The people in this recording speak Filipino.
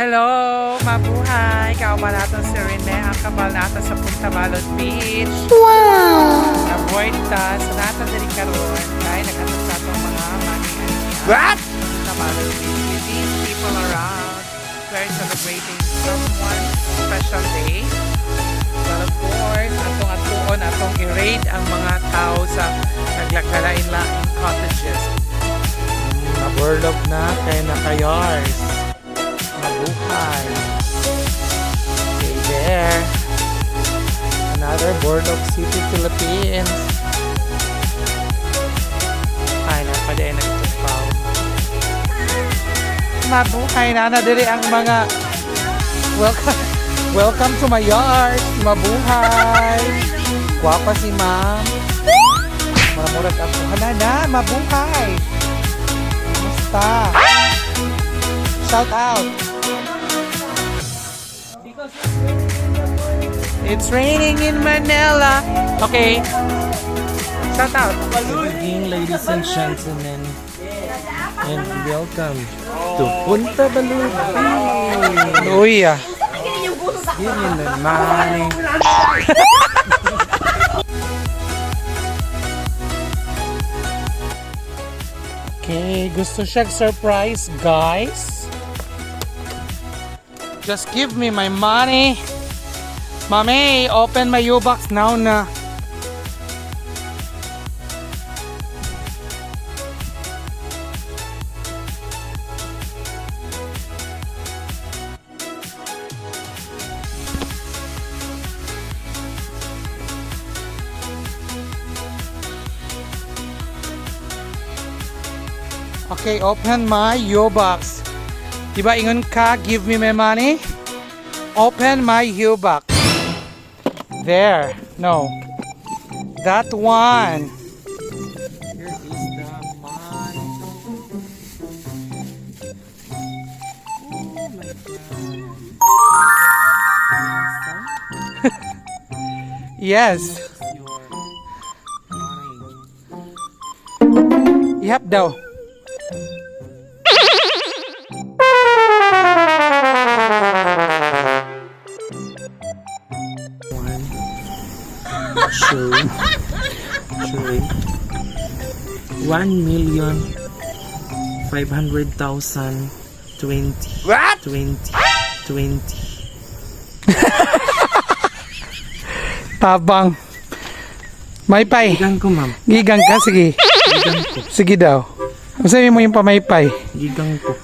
Hello, mabuhay! Kauman natin si Rene, ang kabal natin sa Punta Balot Beach. Wow! Nabuhay ta sa natin din karoon dahil nagkatod sa itong mga money and What? Punta Balot Beach with these people around. We're celebrating someone special day. Well, of course, atong atuon, atong i-raid ang mga tao sa naglakalain-laing cottages. Maburlog na kay nakayars. Mabuhay. Okay, there. Another Borlog City, Philippines. Ay, napaday na ito pao. Mabuhay na na ang mga welcome welcome to my yard. Mabuhay. Guwapa si ma'am. Maramurag ako. Hala na, mabuhay. Kamusta? Shout out. It's raining in Manila. Okay. Shout out. Good evening, ladies and gentlemen, and welcome to Punta Baluti. Uy ah. Give me the money. Okay, gusto siya surprise, guys. Just give me my money. Mami, open my U-Box now na. Okay, open my U-Box. Diba ingon ka, give me my money? Open my U-Box. There. No. That one. Here is the money. Oh my god. Yes. Yep daw. Two, three, one million five hundred thousand twenty. What? Twenty. Twenty. Tabang. May pay. Gigang ko, ma'am. Gigang ka, sige. Gigang ko. Sige daw. Sabi mo yung pamaypay. Gigang ko.